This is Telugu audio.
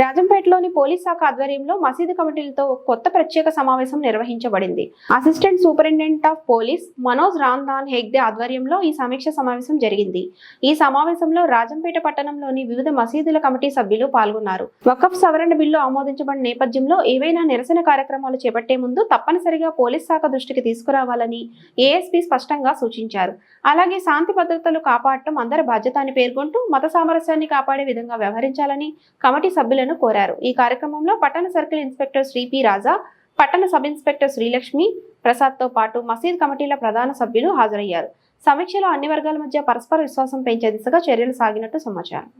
రాజంపేటలోని పోలీస్ శాఖ ఆధ్వర్యంలో మసీదు కమిటీలతో కొత్త ప్రత్యేక సమావేశం నిర్వహించబడింది. Assistant superintendent of police Manoj Ramdan Hegde ఆధ్వర్యంలో ఈ సమీక్ష సమావేశం జరిగింది. ఈ సమావేశంలో రాజంపేట పట్టణంలోని వివిధ మసీదుల కమిటీ సభ్యులు పాల్గొన్నారు. వకఫ్ సవరణ బిల్లు ఆమోదించబడిన నేపథ్యంలో ఏవైనా నిరసన కార్యక్రమాలు చేపట్టే ముందు తప్పనిసరిగా పోలీస్ శాఖ దృష్టికి తీసుకురావాలని ఏఎస్పీ స్పష్టంగా సూచించారు. అలాగే శాంతి భద్రతలు కాపాడటం అందరి బాధ్యత అని పేర్కొంటూ మత సామరస్యాన్ని కాపాడే విధంగా వ్యవహరించాలని కమిటీ సభ్యులను కోరారు. ఈ కార్యక్రమంలో పట్టణ circle inspector Shri P Raja పట్టణ సబ్ ఇన్స్పెక్టర్ శ్రీలక్ష్మి ప్రసాద్తో పాటు మసీద్ కమిటీల ప్రధాన సభ్యులు హాజరయ్యారు. సమీక్షలో అన్ని వర్గాల మధ్య పరస్పర విశ్వాసం పెంచే దిశగా చర్యలు సాగినట్టు సమాచారం.